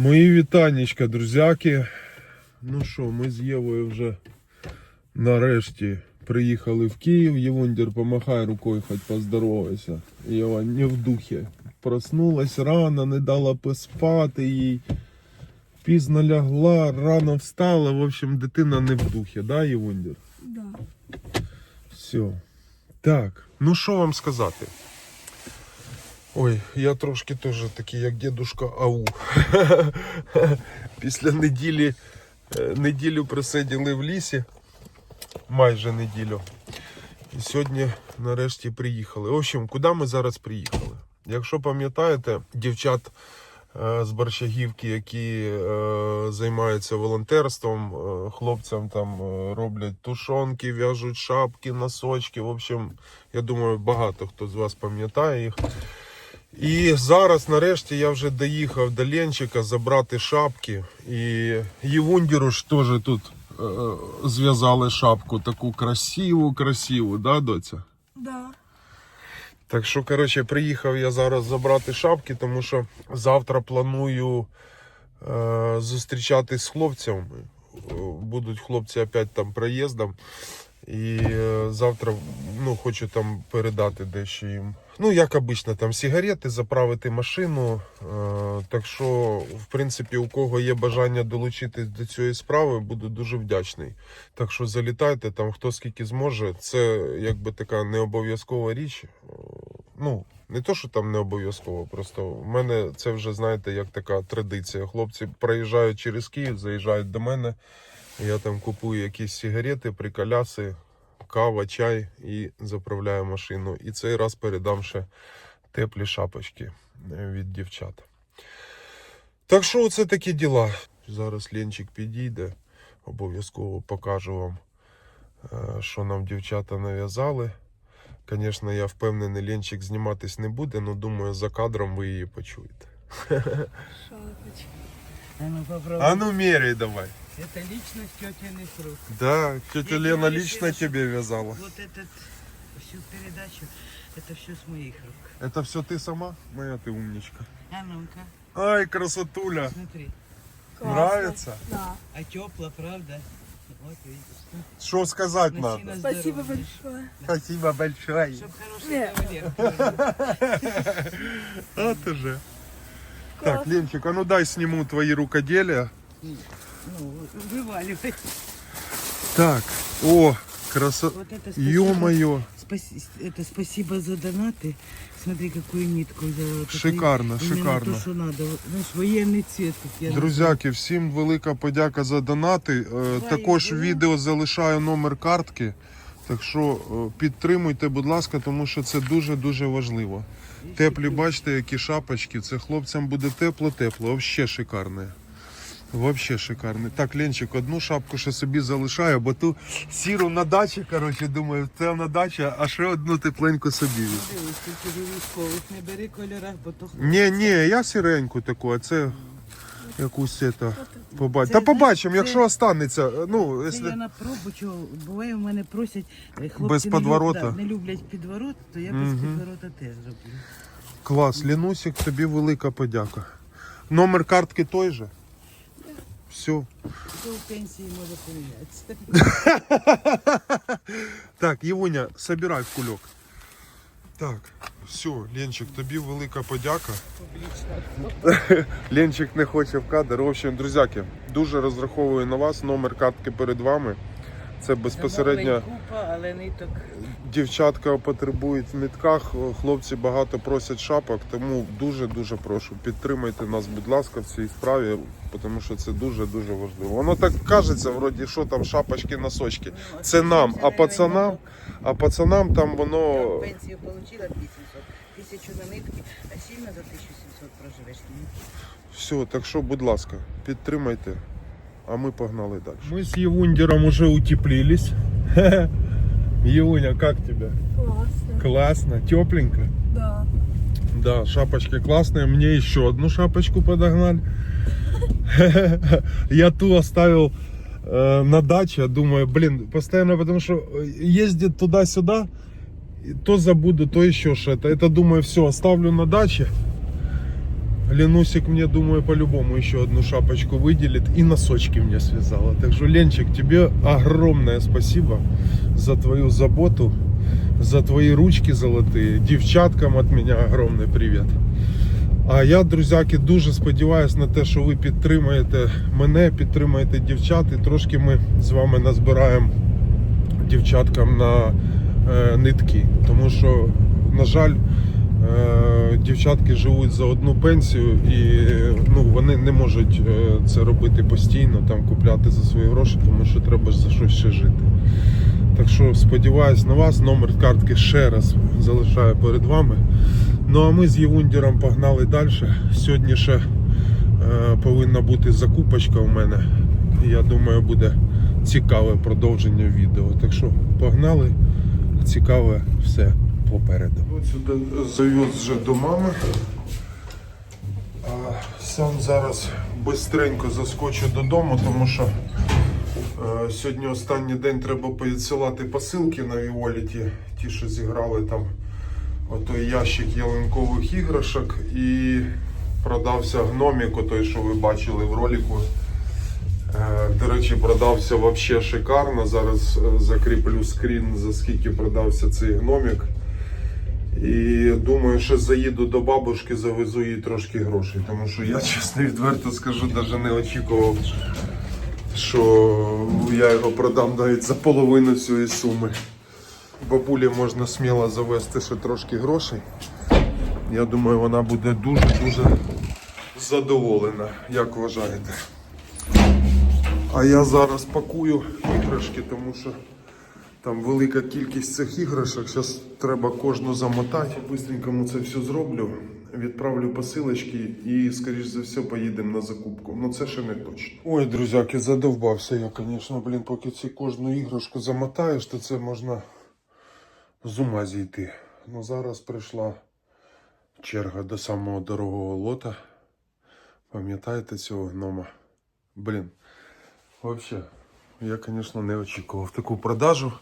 Мої вітаннячка, друзяки. Ну що, ми з Євою вже нарешті приїхали в Київ. Євундір, помахай рукою, хоч поздоровайся. Єва не в духі. Проснулась рано, не дала поспати їй. Пізно лягла, рано встала. В общем, дитина не в духі, да, Євундір? Да. Все. Так, ну що вам сказати? Ой, я трошки теж такий, як дедушка Ау. Після неділі, е, неділю просиділи в лісі, майже неділю. І сьогодні нарешті приїхали. В общем, куди ми зараз приїхали? Якщо пам'ятаєте, дівчат е, з Борщагівки, які е, займаються волонтерством, хлопцям там роблять тушонки, в'яжуть шапки, носочки. В общем, я думаю, багато хто з вас пам'ятає їх. І зараз, нарешті, я вже доїхав до Ленчика забрати шапки. І Євундіру ж теж тут е, зв'язали шапку таку красиву, красиву, да, доця? Да. Так що, коротше, приїхав я зараз забрати шапки, тому що завтра планую е, зустрічатись з хлопцями. Е, Будуть хлопці опять там проїздом. І е, завтра ну, хочу там передати дещо їм. Ну, як обично, там сигарети, заправити машину. Е, так що, в принципі, у кого є бажання долучитись до цієї справи, буду дуже вдячний. Так що залітайте там, хто скільки зможе. Це якби така не обов'язкова річ. Е, Ну, не то, що там не обов'язково, просто в мене це вже, знаєте, як така традиція. Хлопці проїжджають через Київ, заїжджають до мене. Я там купую якісь сигарети, приколяси, кава, чай і заправляю машину. І цей раз передам ще теплі шапочки е, від дівчат. Так що це такі діла. Зараз Ленчик підійде, обов'язково покажу вам, е, що нам дівчата нав'язали. Звісно, я впевнений, Ленчик зніматись не буде, але думаю, за кадром ви її почуєте. Шапочка. А ну попробуй. А ну меряй давай. Это лично с тетиных рук. Да, тетя Я Лена лично решила, тебе вязала. Вот этот всю передачу, это все с моих рук. Это все ты сама? Моя ты умничка. А ну-ка, Ай, красотуля. смотри. Классно. Нравится? Да. А тепло, правда? Вот видишь. Что сказать Носи надо? на Спасибо здоровье. большое. Спасибо большое. Чтоб хороший Нет. кавалер был. Вот уже. Класс. Так, Ленчик, а ну дай сниму твои рукоделия. Ну, вываливай. Так, о, красота. Вот это спасибо. Ё-моё, Спаси- Это спасибо за донаты. Смотри, какую нитку взяла. Вот это Шикарно, именно шикарно. то, что надо. Вот, Знаешь, военный цвет. как я друзяки, всім велика подяка за донати. Е, Також в було. відео залишаю номер картки. Так що е, підтримуйте, будь ласка, тому що це дуже-дуже важливо. Теплі, бачите, які шапочки. Це хлопцям буде тепло-тепло. Вообще шикарне. Вообще шикарне. Так, Ленчик, одну шапку ще собі залишаю, бо ту сіру на дачі, коротше, думаю, це на дачі, а ще одну тепленьку собі. Дивись, тільки військових не бери кольорах, бо то Ні, ні, я сіреньку таку, а це якусь. Це, Та побачимо, якщо останеться. Ну, Це якщо... я на пробу, чого буває, в мене просять е, хлопці Без не, подворота? люб- да, не люблять підворот, то я без Мгм. підворота теж роблю. Клас, Лінусик, тобі велика подяка. Номер картки той же? Все. То в пенсії може помінятися. Так, Євуня, собирай в кульок. Так, все, Ленчик, тобі велика подяка. Ленчик не хоче в кадр. В общем, друзяки, дуже розраховую на вас. Номер картки перед вами. Це безпосередньо купа, але ниток. дівчатка потребують в нитках. Хлопці багато просять шапок, тому дуже-дуже прошу. Підтримайте нас, будь ласка, в цій справі, тому що це дуже-дуже важливо. Воно так кажеться, вроді, що там шапочки, носочки. Це нам, а пацанам, а пацанам там воно. пенсію отримала 2700, тисячу на нитки, а сильно за 1700 проживеш. Все, так що, будь ласка, підтримайте, а ми погнали далі. Ми з Євундером уже утеплились. Євуня, як тебе? Классно. Класно, тепленько. Да. Да, шапочки классные. Мне еще одну шапочку подогнали. Я ту оставил э, на даче. Думаю, блин, постоянно, потому что ездит туда-сюда. и То забуду, то еще что-то. Это думаю, все, оставлю на даче. Ленусик мне, думаю, по-любому еще одну шапочку выделит и носочки мне связала. Так что, Ленчик, тебе огромное спасибо за твою заботу, за твои ручки золотые. Девчаткам от меня огромный привет. А я, друзяки, дуже сподіваюся на те, що ви підтримаєте мене, підтримаєте дівчат, і трошки ми з вами назбираємо дівчаткам на е, нитки. Тому що, на жаль, е, дівчатки живуть за одну пенсію і ну, вони не можуть е, це робити постійно, там купляти за свої гроші, тому що треба за щось ще жити. Так що сподіваюсь на вас. Номер картки ще раз залишаю перед вами. Ну а ми з Євундіром погнали далі. Сьогодні ще е, повинна бути закупочка у мене. Я думаю, буде цікаве продовження відео. Так що погнали, цікаве все попереду. От сюди завіз вже до мами. Сам зараз швидко заскочу додому, тому що Е, Сьогодні останній день треба повідсилати посилки на Віоліті. Ті, що зіграли там отой ящик ялинкових іграшок і продався гномік, отой, що ви бачили в ролику. Е, До речі, продався взагалі шикарно. Зараз е, закріплю скрін, за скільки продався цей гномік. І думаю, що заїду до бабушки, завезу їй трошки грошей. Тому що я, чесно відверто скажу, навіть не очікував що я його продам навіть за половину цієї суми. Бабулі можна сміло завести ще трошки грошей. Я думаю, вона буде дуже-дуже задоволена, як вважаєте. А я зараз пакую іграшки, тому що там велика кількість цих іграшок. Зараз треба кожну замотати. Быстренько це все зроблю. Відправлю посилочки і, скоріш за все, поїдемо на закупку. Ну це ще не точно. Ой, друзяки, задовбався я, звісно, блін, поки ці кожну іграшку замотаєш, то це можна з ума зійти. Ну зараз прийшла черга до самого дорогого лота. Пам'ятаєте цього гнома? Блін. Взагалі, я, звісно, не очікував таку продажу.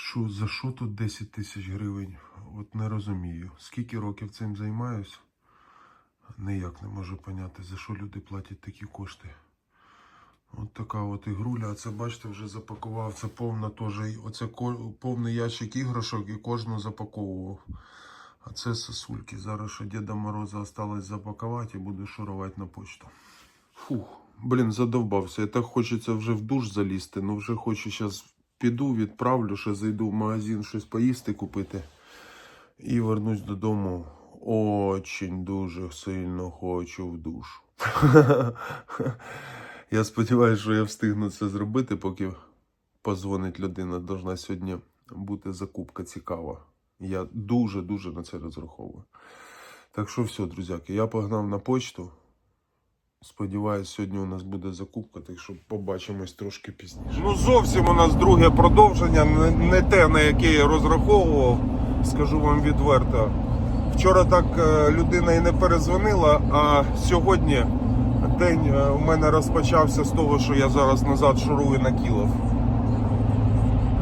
Що, за що тут 10 тисяч гривень? От не розумію. Скільки років цим займаюсь? Ніяк не можу поняти, за що люди платять такі кошти. От така от ігруля. А це, бачите, вже запакував. Це повна теж. Оце повний ящик іграшок і кожну запаковував. А це сосульки. Зараз ще Діда Мороза осталось запакувати і буду шурувати на почту. Фух, блін, задовбався. І так хочеться вже в душ залізти, ну вже хочу зараз піду, відправлю, ще зайду в магазин щось поїсти купити. І вернусь додому. Очень дуже сильно хочу в душ. я сподіваюся, що я встигну це зробити, поки позвонить людина. Должна сьогодні бути закупка цікава. Я дуже-дуже на це розраховую. Так що все, друзяки, я погнав на почту. Сподіваюсь, сьогодні у нас буде закупка, так що побачимось трошки пізніше. Ну зовсім у нас друге продовження, не, те, на яке я розраховував, скажу вам відверто. Вчора так е, людина і не перезвонила, а сьогодні день е, у мене розпочався з того, що я зараз назад шурую на Кілов.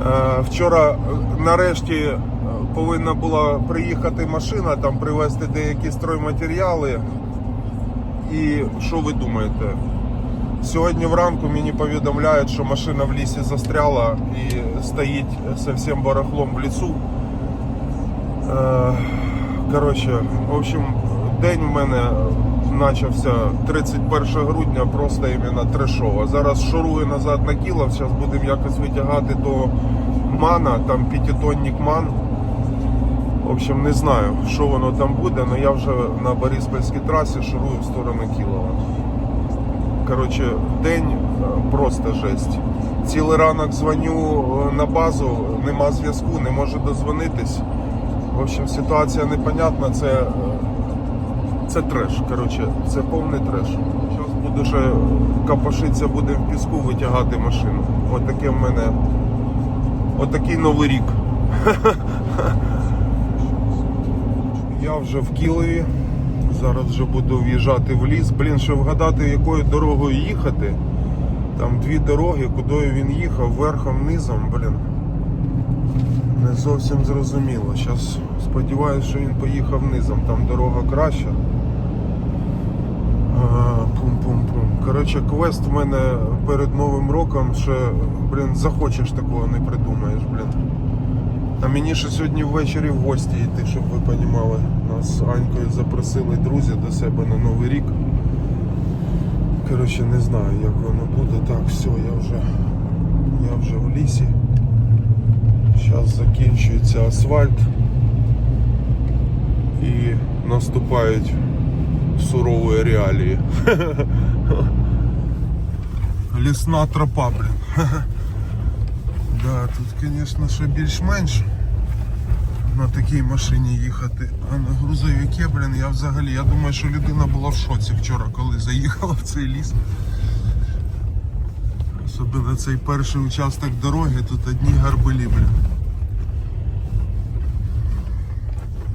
Е, Вчора нарешті повинна була приїхати машина, там привезти деякі стройматеріали. І що ви думаєте? Сьогодні вранку мені повідомляють, що машина в лісі застряла і стоїть зі всім барахлом в лісу. Е, Коротше, в общем, день в мене почався 31 грудня, просто іменно трешово. Зараз шурую назад на Кілов, зараз будемо якось витягати до мана, там п'ятитонник ман. В общем, не знаю, що воно там буде, але я вже на Бориспільській трасі шурую в сторону Кілова. Коротше, день е, просто жесть. Цілий ранок дзвоню е, на базу, нема зв'язку, не можу дозвонитись. В общем, ситуація непонятна, це, е, це треш. Коротше, це повний треш. Зараз буду ще капошитися, буде в піску витягати машину. Отаке в мене. Отакий новий рік. Я вже в Кілові. Зараз вже буду в'їжджати в ліс. Блін, ще вгадати, якою дорогою їхати. Там дві дороги, куди він їхав, верхом, низом, блін. Не зовсім зрозуміло. Зараз сподіваюся, що він поїхав низом, там дорога краща. Пум-пум-пум. Коротше, квест в мене перед Новим роком ще, блін, захочеш такого не придумаєш, блін. А мені ще сьогодні ввечері в гості йти, щоб ви розуміли. Нас Анькою запросили друзі до себе на Новий рік. Коротше, не знаю, як воно буде. Так, все, я вже, я вже в лісі. Зараз закінчується асфальт і наступають сурові реалії. Лісна тропа, блін. Да, тут, звісно, ще більш-менш на такій машині їхати. А на грузовике, блін, я взагалі, я думаю, що людина була в шоці вчора, коли заїхала в цей ліс. Особливо цей перший участок дороги, тут одні гарбелі, блін.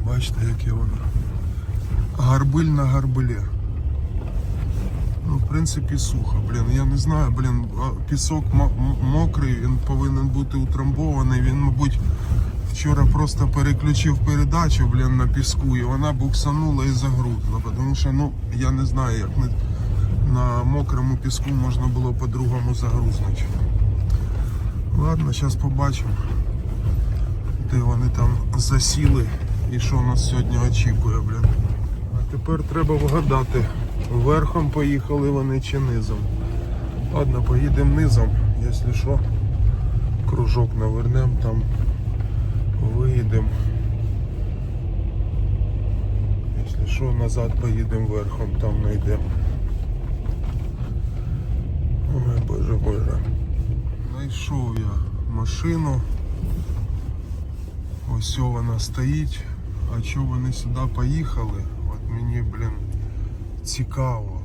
Бачите, яке воно. Гарбиль на гарбелі. Ну, в принципі, сухо, блін. Я не знаю, блін, пісок мокрий, він повинен бути утрамбований. Він, мабуть, вчора просто переключив передачу, блін, на піску, і вона буксанула і загрузла. Тому що, ну, я не знаю, як на, на мокрому піску можна було по-другому загрузнути. Ладно, зараз побачимо, де вони там засіли і що нас сьогодні очікує, блін. А тепер треба вгадати, верхом поїхали вони чи низом. Ладно, поїдемо низом, якщо що, кружок навернемо, там виїдемо. Якщо що, назад поїдемо верхом, там знайдемо. Ой, боже, боже. Знайшов я машину. Ось вона стоїть. А чого вони сюди поїхали? От мені, блін, цікаво.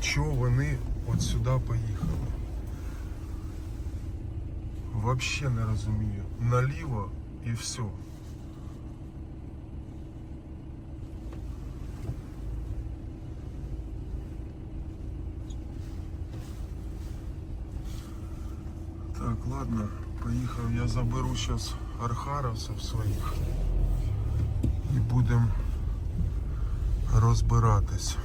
Чого вони от сюди поїхали? Вообще не розумію. Наліво і все. Так, ладно, поїхав. Я заберу зараз архаровців своїх і будемо розбиратись.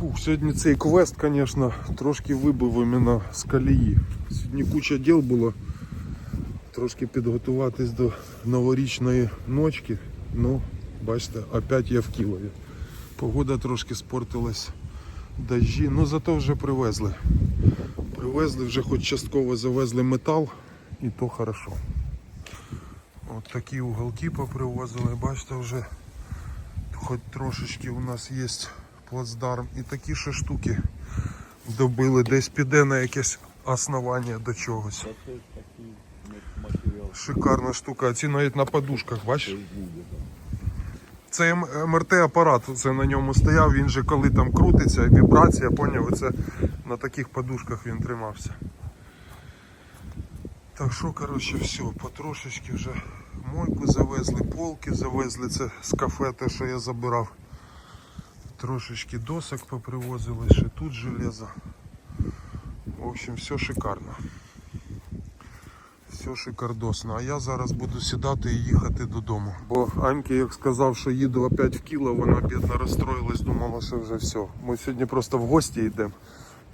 Фух, сьогодні цей квест, звісно, трошки вибив іменно з колії. Сьогодні куча діл було. Трошки підготуватись до новорічної ночки. Ну, бачите, опять я в Кілові. Погода трошки спортилась. Дожді, ну зато вже привезли. Привезли, вже хоч частково завезли метал, і то хорошо. От такі уголки попривозили, бачите, вже хоч трошечки у нас є плацдарм. І такі ще штуки добили, десь піде на якесь основання до чогось. Шикарна штука, ці навіть на подушках, бачиш? Це МРТ апарат, це на ньому стояв, він же коли там крутиться, вібрація, поняв, це на таких подушках він тримався. Так що, коротше, все, потрошечки вже мойку завезли, полки завезли, це з кафе те, що я забирав. Трошечки досок попривозили, ще тут железо. В общем, все шикарно. Все шикардосно. А я зараз буду сідати і їхати додому. Бо Аньки, як сказав, що їду опять в Кіло, вона бідно розстроїлась, думала, що вже все. Ми сьогодні просто в гості йдемо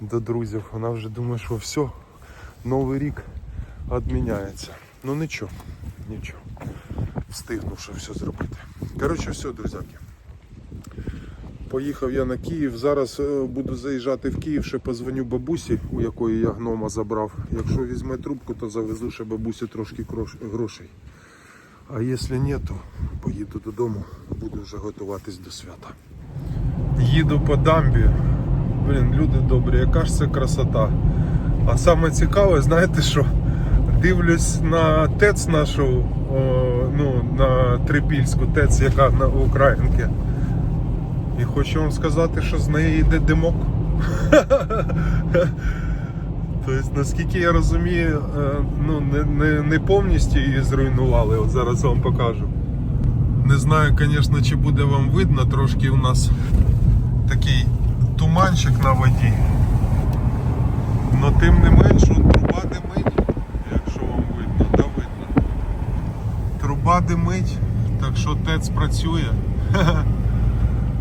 до друзів. Вона вже думає, що все, Новий рік відміняється. Ну нічого, нічого. Встигну ще все зробити. Коротше, все, друзяки. Поїхав я на Київ. Зараз е, буду заїжджати в Київ, ще позвоню бабусі, у якої я гнома забрав. Якщо візьме трубку, то завезу ще бабусі трошки грошей. А якщо ні, то поїду додому, буду вже готуватись до свята. Їду по дамбі. Блін, люди добрі, яка ж це красота. А саме цікаве, знаєте що? Дивлюсь на ТЕЦ нашу, о, ну, на Трипільську ТЕЦ, яка на Українки. І хочу вам сказати, що з неї йде димок. Тобто, наскільки я розумію, е, ну, не, не, не повністю її зруйнували, от зараз вам покажу. Не знаю, звісно, чи буде вам видно, трошки у нас такий туманчик на воді. Но тим не менш, труба димить, якщо вам видно, да видно. Труба димить, так що ТЕЦ працює.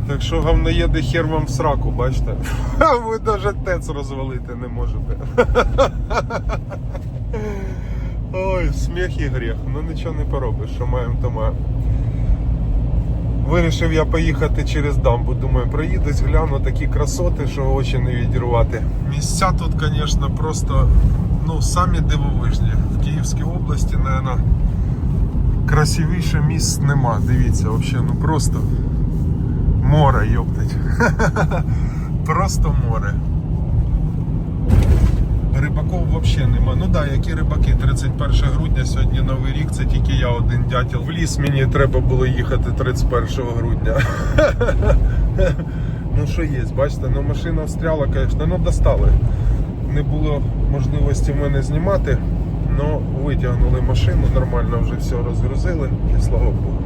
Так що говноєде хер вам в сраку, бачите? Ви навіть ТЕЦ розвалити не можете. Ой, сміх і гріх. Ну нічого не поробиш, що маємо, то маємо. Вирішив я поїхати через дамбу. Думаю, проїдусь, гляну такі красоти, що очі не відірвати. Місця тут, звісно, просто ну, самі дивовижні. В Київській області, мабуть, красивіше місць нема. Дивіться, взагалі, ну просто море, йоптать. Просто море. Рибаков взагалі нема. Ну так, да, які рибаки? 31 грудня, сьогодні Новий рік, це тільки я один дятел. В ліс мені треба було їхати 31 грудня. ну що є, бачите, ну машина встряла, звісно, ну достали. Не було можливості в мене знімати, але витягнули машину, нормально вже все розгрузили і слава Богу.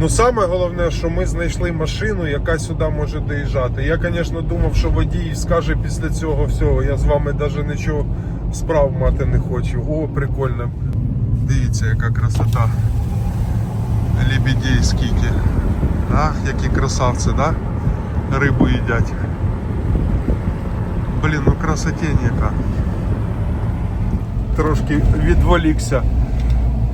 Ну саме головне, що ми знайшли машину, яка сюди може доїжджати. Я, звісно, думав, що водій скаже після цього всього, я з вами навіть нічого справ мати не хочу. О, прикольно. Дивіться, яка красота. Лебедей скільки. Ах, які красавці, да? Рибу їдять. Блін, ну красотень яка. Трошки відволікся.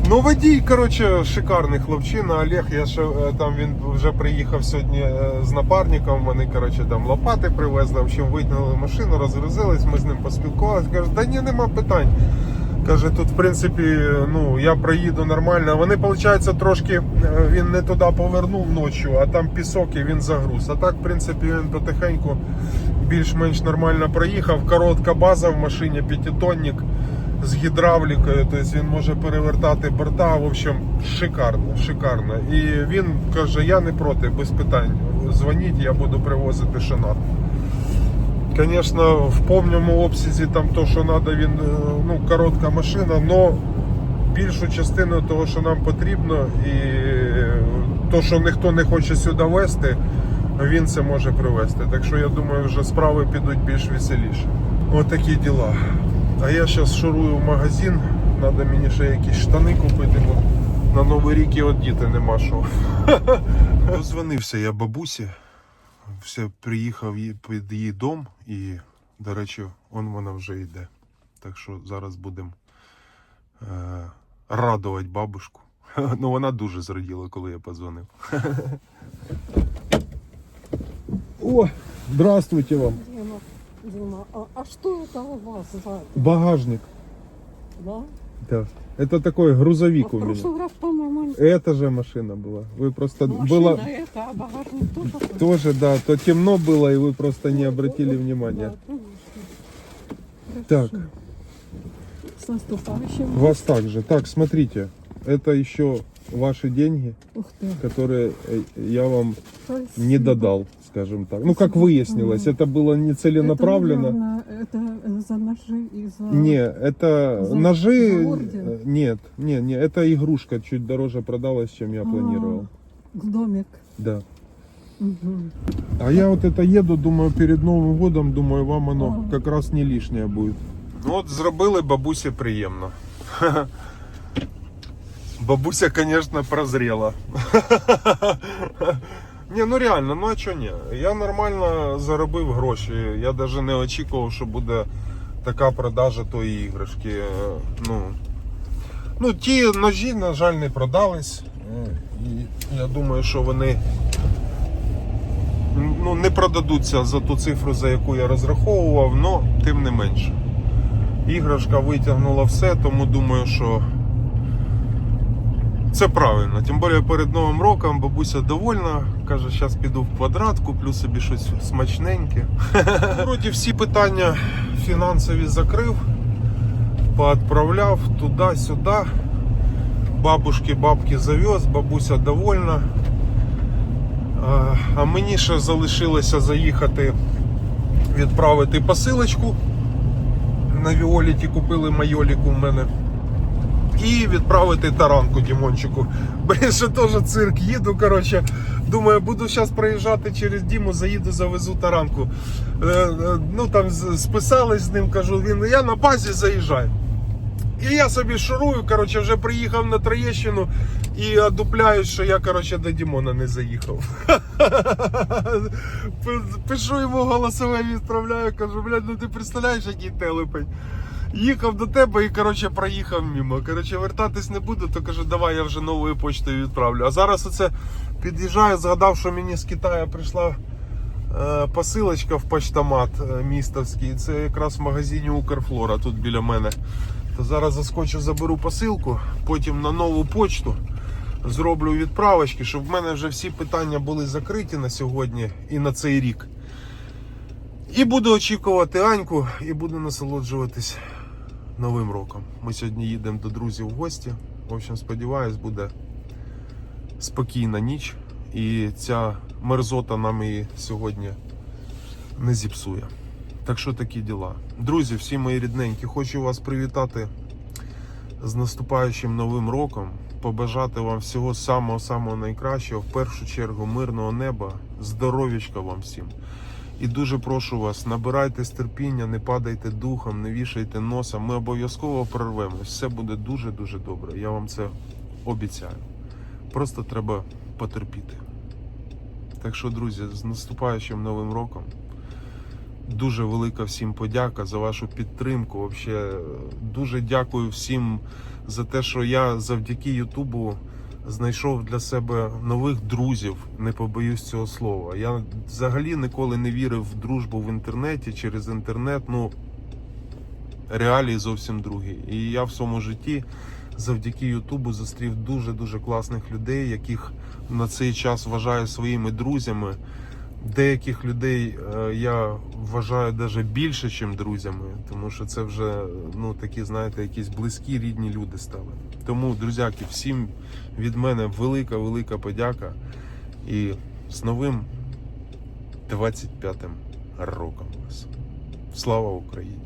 Ну, водій, коротше, шикарний хлопчина. Олег, я ще е, там він вже приїхав сьогодні е, з напарником. Вони коротше там лопати привезли. В общем, витягнули машину, розгрузились, ми з ним поспілкувалися. Каже, да ні, нема питань. Каже, тут, в принципі, ну я проїду нормально. Вони, виходить, трошки е, він не туди повернув ночі, а там пісок і він загруз. А так, в принципі, він потихеньку більш-менш нормально проїхав. Коротка база в машині, п'ятитонник з гідравлікою, тобто він може перевертати борта. В общем, шикарно, шикарно. І він каже: я не проти, без питань. Дзвоніть, я буду привозити шанат. Звісно, в повному обсязі там то, що треба, він е, ну, коротка машина, але більшу частину того, що нам потрібно, і то, що ніхто не хоче сюди везти, він це може привезти. Так що я думаю, вже справи підуть більш веселіше. Ось такі діла. А я зараз шурую в магазин, треба мені ще якісь штани купити, бо на Новий рік і от діти нема що. Дозвонився я бабусі, все, приїхав під її дом і, до речі, он вона вже йде. Так що зараз будемо е, радувати бабушку. Ну вона дуже зраділа, коли я подзвонив. О, здравствуйте вам. Дима, а, а что это у вас за... Багажник. Да? Да. Это такой грузовик а у в меня. прошлый раз, по-моему, Это же машина была. Вы просто машина было это, а багажник тоже. тоже, да, то темно было, и вы просто не обратили внимания. Да, конечно. Так. Хорошо. С наступающим. Вас также. Так, смотрите, это еще ваши деньги, Ух ты. которые э, я вам не спасибо. додал, скажем так. Ну, как выяснилось, это было не целенаправленно. Это, наверное, это э, за ножи и за... Не, это За- ножи. за орден? э, Нет, не, не, это игрушка чуть дороже продалась, чем я А. планировал. Домик. Да. Мгм. А я вот это еду, думаю, перед Новым годом, думаю, вам оно Ага. как раз не лишнее будет. Ну от зробили бабусі приємно. Бабуся, конечно, прозрела. Ні, ну реально, ну а чого ні? Я нормально заробив гроші. Я навіть не очікував, що буде така продажа тої іграшки. Е, Ну, ну ті ножі, на жаль, не продались. Е, І я думаю, що вони ну, не продадуться за ту цифру, за яку я розраховував, але тим не менше. Іграшка витягнула все, тому думаю, що це правильно. Тим більше перед Новим роком бабуся довольна. Каже, зараз піду в квадрат, куплю собі щось смачненьке. Вроді всі питання фінансові закрив, поотправляв туди-сюди. Бабушки, бабки завез, бабуся довольна. А, мені ще залишилося заїхати відправити посилочку. На Віоліті купили майоліку в мене. І відправити таранку Дімончику. Бо я теж цирк їду. Коротше, думаю, буду зараз проїжджати через Діму, заїду, завезу таранку. Е, е, ну там списались з ним, кажу, він я на базі заїжджаю. І я собі шурую, коротше, вже приїхав на Троєщину і одупляю, що я коротше, до Дімона не заїхав. Пишу йому голосове, відправляю, кажу, блядь, ну ти представляєш, який телепень. Їхав до тебе і коротше проїхав мимо. Коротше, вертатись не буду, то кажу, давай я вже новою почтою відправлю. А зараз оце під'їжджаю, згадав, що мені з Китаю прийшла е, посилочка в почтомат е, містовський. Це якраз в магазині Укрфлора тут біля мене. То зараз заскочу, заберу посилку, потім на нову почту зроблю відправочки, щоб в мене вже всі питання були закриті на сьогодні і на цей рік. І буду очікувати Аньку і буду насолоджуватись новим роком. Ми сьогодні їдемо до друзів в гості. В общем, сподіваюсь, буде спокійна ніч. І ця мерзота нам її сьогодні не зіпсує. Так що такі діла. Друзі, всі мої рідненькі, хочу вас привітати з наступаючим новим роком. Побажати вам всього самого-самого найкращого. В першу чергу мирного неба, здоров'ячка вам всім. І дуже прошу вас, набирайтесь терпіння, не падайте духом, не вішайте носа. Ми обов'язково прорвемось. Все буде дуже-дуже добре. Я вам це обіцяю. Просто треба потерпіти. Так що, друзі, з наступаючим новим роком. Дуже велика всім подяка за вашу підтримку. Вообще, дуже дякую всім за те, що я завдяки Ютубу знайшов для себе нових друзів. Не побоюсь цього слова. Я взагалі ніколи не вірив в дружбу в інтернеті через інтернет. Ну реалії зовсім другі. І я в своєму житті завдяки Ютубу зустрів дуже дуже класних людей, яких на цей час вважаю своїми друзями. Деяких людей е, я вважаю навіть більше, ніж друзями, тому що це вже ну такі, знаєте, якісь близькі рідні люди стали. Тому, друзяки, всім від мене велика, велика подяка і з новим 25-м роком вас. Слава Україні!